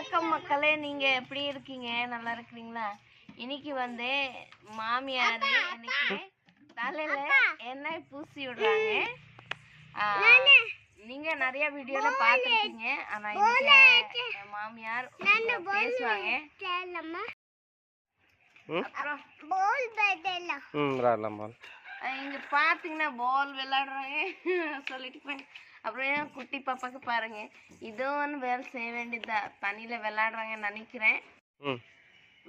வணக்கம் மக்களே நீங்க எப்படி இருக்கீங்க? நல்லா இருக்கிறீங்களா? இன்னைக்கு வந்து மாமியார் இன்னைக்கு தலையில எண்ணெய் பூசி விடுறாங்க. ஆ, நீங்க நிறைய வீடியோல பார்த்திருக்கீங்க ஆனா இன்னைக்கு மாமியார் பேசுவாங்க. அப்புறம் இங்க பாத்தீங்கன்னா பால் விளையாடுறாங்க சொல்லிட்டு போய் அப்புறம் குட்டி பாப்பாக்கு பாருங்க. இதோ ஒன்று வேலை செய்ய வேண்டியதா தண்ணியில விளையாடுறாங்கன்னு நினைக்கிறேன்.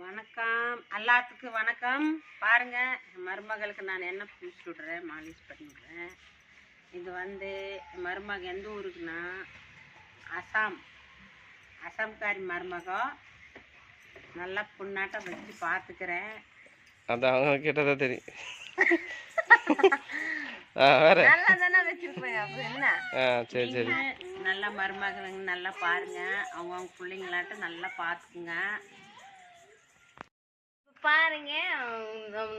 வணக்கம். எல்லாத்துக்கும் வணக்கம். பாருங்க மருமகளுக்கு நான் என்ன பூசி விடுறேன் மாலிஷ் பண்ணி விடுறேன். இது வந்து மருமக எந்த ஊருக்குன்னா அசாம். அசாம்காரி மருமகம் நல்லா புண்ணாட்டம் வச்சு பார்த்துக்கிறேன். அது அவங்க கிட்டதான் தெரியும். வேற. சரி சரி. நல்லா மருமகளுங்க நல்லா பாருங்க. அவங்க அவங்க பிள்ளைங்களாட்டம் நல்லா பார்த்துக்குங்க இப்ப பாருங்க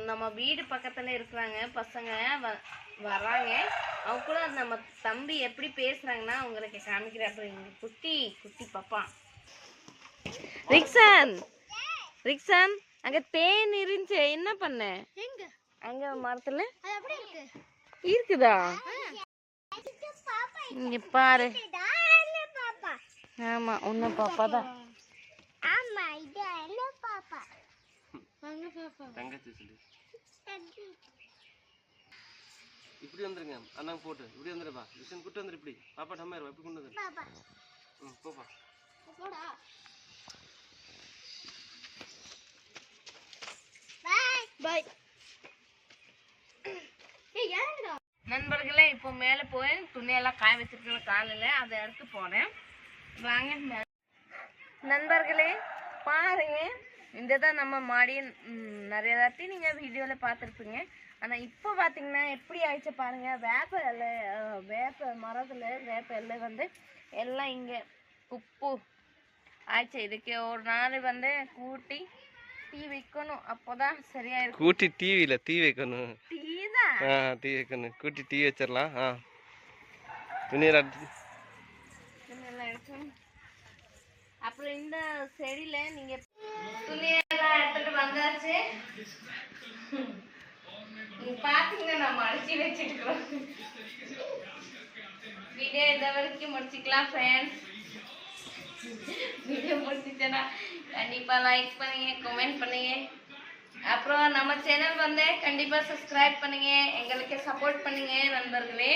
நம்ம- வீடு பக்கத்துல இருக்கிறாங்க பசங்க வர்றாங்க அவங்க கூட நம்ம தம்பி எப்படி பேசுறாங்கன்னா உங்களுக்கு காமிக்கிறாரு இங்க குட்டி குட்டி பாப்பா. ரிக்ஸான் ரிக்ஸான் அங்க தேன் இருந்துச்சு. என்ன பண்ண? அங்க மரத்துல இருக்குதா? இங்க பாரு. ஆமா உன்ன பாப்பா தான். இப்படி வந்துருங்க. அண்ணாங்க போட்டு. இப்படி வந்துருப்பா விஷன் கூட்டு வந்துரு இப்படி. பாப்பா டம்மா இருப்பா இப்படி கொண்டு வந்துரு. ம் போப்பா நண்பர்களே இப்போ மேலே போய் துணியெல்லாம் காய வச்சிருக்கேன் காலையில் அதை எடுத்து போனேன் வாங்க நண்பர்களே பாருங்க. இந்த தான் நம்ம மாடி நிறைய தாட்டி நீங்கள் வீடியோவில் பார்த்துருப்பீங்க. ஆனால் இப்போ பார்த்தீங்கன்னா எப்படி ஆயிடுச்சு பாருங்கள் வேப்ப இலை வேப்ப மரத்தில் வேப்ப இலை வந்து எல்லாம் இங்கே உப்பு ஆயிடுச்சு. இதுக்கு ஒரு நாள் வந்து கூட்டி டீ வைக்கணும். அப்போதான் சரியா இருக்கும் கூட்டி டிவியில தீ வைக்கணும். டீ தான் ஆ தீ வைக்கணும். கூட்டி டீ வச்சிடலாம். ஆ. துணியில் அப்புறம் இந்த செடியில நீங்க துணியெல்லாம் எடுத்துட்டு வந்தாச்சு. நீங்க பாத்தீங்கன்னா நம்ம அடிச்சு வச்சிருக்கிறோம். வீடியோ இந்த வரைக்கும் முடிச்சுக்கலாம் ஃப்ரெண்ட்ஸ் வீடியோ கண்டிப்பாக கண்டிப்பா லைக் பண்ணுங்க கமெண்ட் பண்ணுங்க. அப்புறம் நம்ம சேனல் வந்து கண்டிப்பா சப்ஸ்கிரைப் பண்ணுங்க. எங்களுக்கு சப்போர்ட் பண்ணுங்க நண்பர்களே.